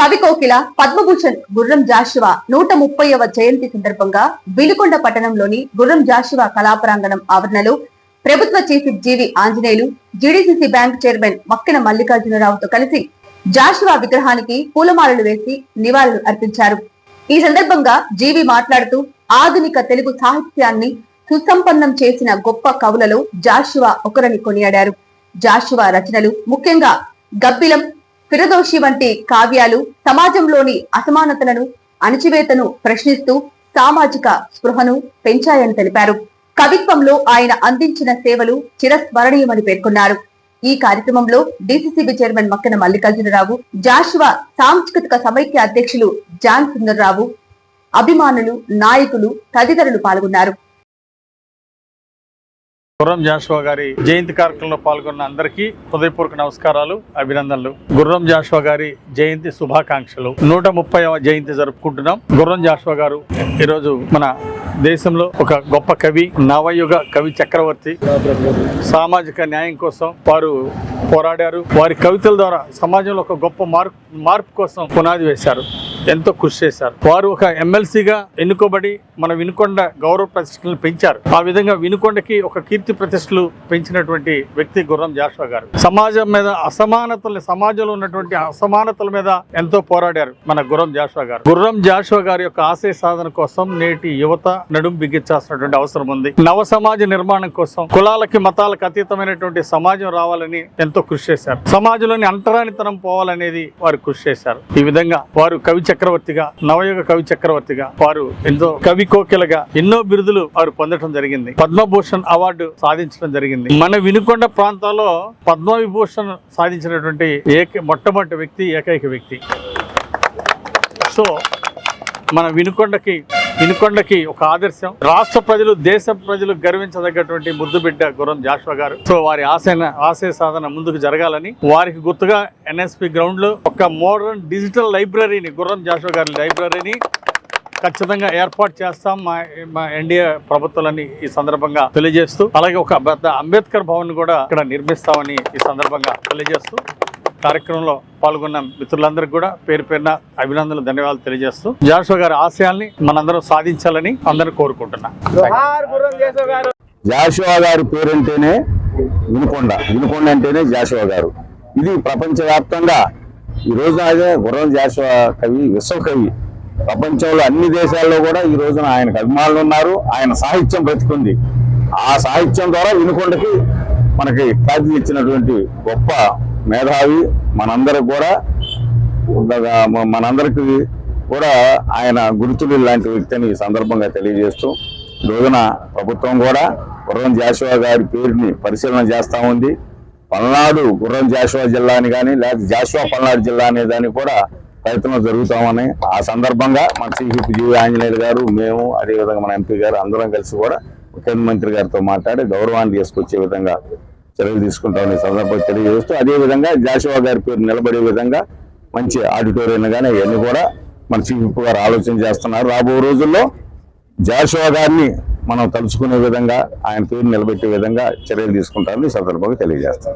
కవి కోకిల పద్మభూషణ్ గుర్రం జాషువా నూట ముప్పైవ జయంతి సందర్భంగా విలుకొండ పట్టణంలోని గుర్రం జాషువా కళాప్రాంగణం ఆవరణలో ప్రభుత్వ chief GV Anjaneyulu GDCC bank chairman Makkina మల్లికార్జునరావుతో కలిసి జాషువా విగ్రహానికి పూలమాలలు వేసి నివాళులు అర్పించారు. ఈ సందర్భంగా జీవి మాట్లాడుతూ ఆధునిక తెలుగు సాహిత్యాన్ని సుసంపన్నం చేసిన గొప్ప కవులలో జాషువా ఒకరని కొనియాడారు. జాషువా రచనలు ముఖ్యంగా గబ్బిలం ఫిరదోషి వంటి కావ్యాలు సమాజంలోని అసమానతలను అణచివేతను ప్రశ్నిస్తూ సామాజిక స్పృహను పెంచాయని తెలిపారు. కవిత్వంలో ఆయన అందించిన సేవలు చిరస్మరణీయమని పేర్కొన్నారు. ఈ కార్యక్రమంలో డిసిసిబి చైర్మన్ మక్కన మల్లికార్జునరావు జాషువా సాంస్కృతిక సమైక్య అధ్యక్షులు జాన్ సుందర్రావు అభిమానులు నాయకులు తదితరులు పాల్గొన్నారు. గుర్రం జాషువా గారి జయంతి కార్యక్రమంలో పాల్గొన్న అందరికీ హృదయపూర్వక నమస్కారాలు అభినందనలు. గుర్రం జాషువా గారి జయంతి శుభాకాంక్షలు. నూట ముప్పైవ జయంతి జరుపుకుంటున్నాం. గుర్రం జాషువా గారు ఈరోజు మన దేశంలో ఒక గొప్ప కవి నవయుగ కవి చక్రవర్తి. సామాజిక న్యాయం కోసం వారు పోరాడారు. వారి కవితల ద్వారా సమాజంలో ఒక గొప్ప మార్పు మార్పు కోసం పునాది వేశారు. ఎంతో కృషి చేశారు. వారు ఒక ఎమ్మెల్సీగా ఎన్నుకోబడి మన వినుకొండ గౌరవ ప్రతిష్టలను పెంచారు. ఆ విధంగా వినుకొండకి ఒక కీర్తి ప్రతిష్టలు పెంచినటువంటి వ్యక్తి గుర్రం జాషువా గారు. సమాజం మీద అసమానతలు సమాజంలో ఉన్నటువంటి అసమానతల మీద ఎంతో పోరాడారు మన గుర్రం జాషువా గారు. గుర్రం జాషువా గారి యొక్క ఆశయ సాధన కోసం నేటి యువత నడుం బిగించాల్సినటువంటి అవసరం ఉంది. నవ సమాజ నిర్మాణం కోసం కులాలకి మతాలకు అతీతమైనటువంటి సమాజం రావాలని ఎంతో కృషి చేశారు. సమాజంలోని అంటరానితనం పోవాలనేది వారు కృషి చేశారు. ఈ విధంగా వారు కవి చక్రవర్తిగా నవయుగ కవి చక్రవర్తిగా వారు ఎంతో కవి కోకిలగా ఎన్నో బిరుదులు వారు పొందడం జరిగింది. పద్మభూషణ్ అవార్డు సాధించడం జరిగింది. మన వినుకొండ ప్రాంతాల్లో పద్మవిభూషణ్ సాధించినటువంటి ఏక మొట్టమొదటి వ్యక్తి ఏకైక వ్యక్తి. సో మన వినుకొండకి ఇనుకొండకి ఒక ఆదర్శం. రాష్ట్ర ప్రజలు దేశ ప్రజలు గర్వించదగ్గటువంటి ముద్దుబిడ్డ గురం గుర్రం జాషువా గారు. సో వారి ఆశ ఆశయ సాధన ముందుకు జరగాలని వారికి గుర్తుగా ఎన్ఎస్పి గ్రౌండ్లో ఒక మోడర్న్ డిజిటల్ లైబ్రరీని గుర్రం జాషువా గారి లైబ్రరీని ఖచ్చితంగా ఏర్పాటు చేస్తాం. మా మా ఎన్డీఏ ప్రభుత్వాలని ఈ సందర్భంగా తెలియజేస్తూ అలాగే ఒక పెద్ద అంబేద్కర్ భవన్ కూడా ఇక్కడ నిర్మిస్తామని ఈ సందర్భంగా తెలియజేస్తూ కార్యక్రమంలో పాల్గొన్న మిత్రులందరికీ కూడా పేరు పేరున అభినందనలు ధన్యవాదాలు తెలియజేస్తూ జాషువా గారి ఆశయాల్ని మనందరం సాధించాలని అందరూ కోరుకుంటున్నా. జాషువా గారి. పేరంటేనే వినుకొండ. వినుకొండ అంటేనే జాషువా గారు. ఇది ప్రపంచవ్యాప్తంగా ఈ రోజున అదే గుర్రం జాషువా కవి విశ్వకవి ప్రపంచంలో అన్ని దేశాల్లో కూడా ఈ రోజున ఆయనకు అభిమానులు ఉన్నారు. ఆయన సాహిత్యం బ్రతికుంది. ఆ సాహిత్యం ద్వారా వినుకొండకి మనకి ఖ్యాతి ఇచ్చినటువంటి గొప్ప మేధావి మనందరికి కూడా ఉండగా మనందరికి కూడా ఆయన గుర్తులు లాంటి వ్యక్తిని ఈ సందర్భంగా తెలియజేస్తూ రోజున ప్రభుత్వం కూడా గుర్రం జాషువా గారి పేరుని పరిశీలన చేస్తూ ఉంది. పల్నాడు గుర్రం జాషువా జిల్లా అని కానీ లేకపోతే జాషువా పల్నాడు జిల్లా అనే దానికి కూడా ప్రయత్నం జరుగుతామని ఆ సందర్భంగా మన చీఫ్ జీవి ఆంజనేయులు గారు మేము అదేవిధంగా మన ఎంపీ గారు అందరం కలిసి కూడా ముఖ్యమంత్రి గారితో మాట్లాడి గౌరవాన్ని తీసుకొచ్చే విధంగా చర్యలు తీసుకుంటామని సందర్భంగా తెలియజేస్తూ అదే విధంగా జాషువా గారి పేరు నిలబడే విధంగా మంచి ఆడిటోరియం కానీ ఇవన్నీ కూడా మన చీఫ్ విప్ గారు ఆలోచన చేస్తున్నారు. రాబో రోజుల్లో జాషువా గారిని మనం తలుచుకునే విధంగా ఆయన పేరు నిలబెట్టే విధంగా చర్యలు తీసుకుంటామని సందర్భంగా తెలియజేస్తాం.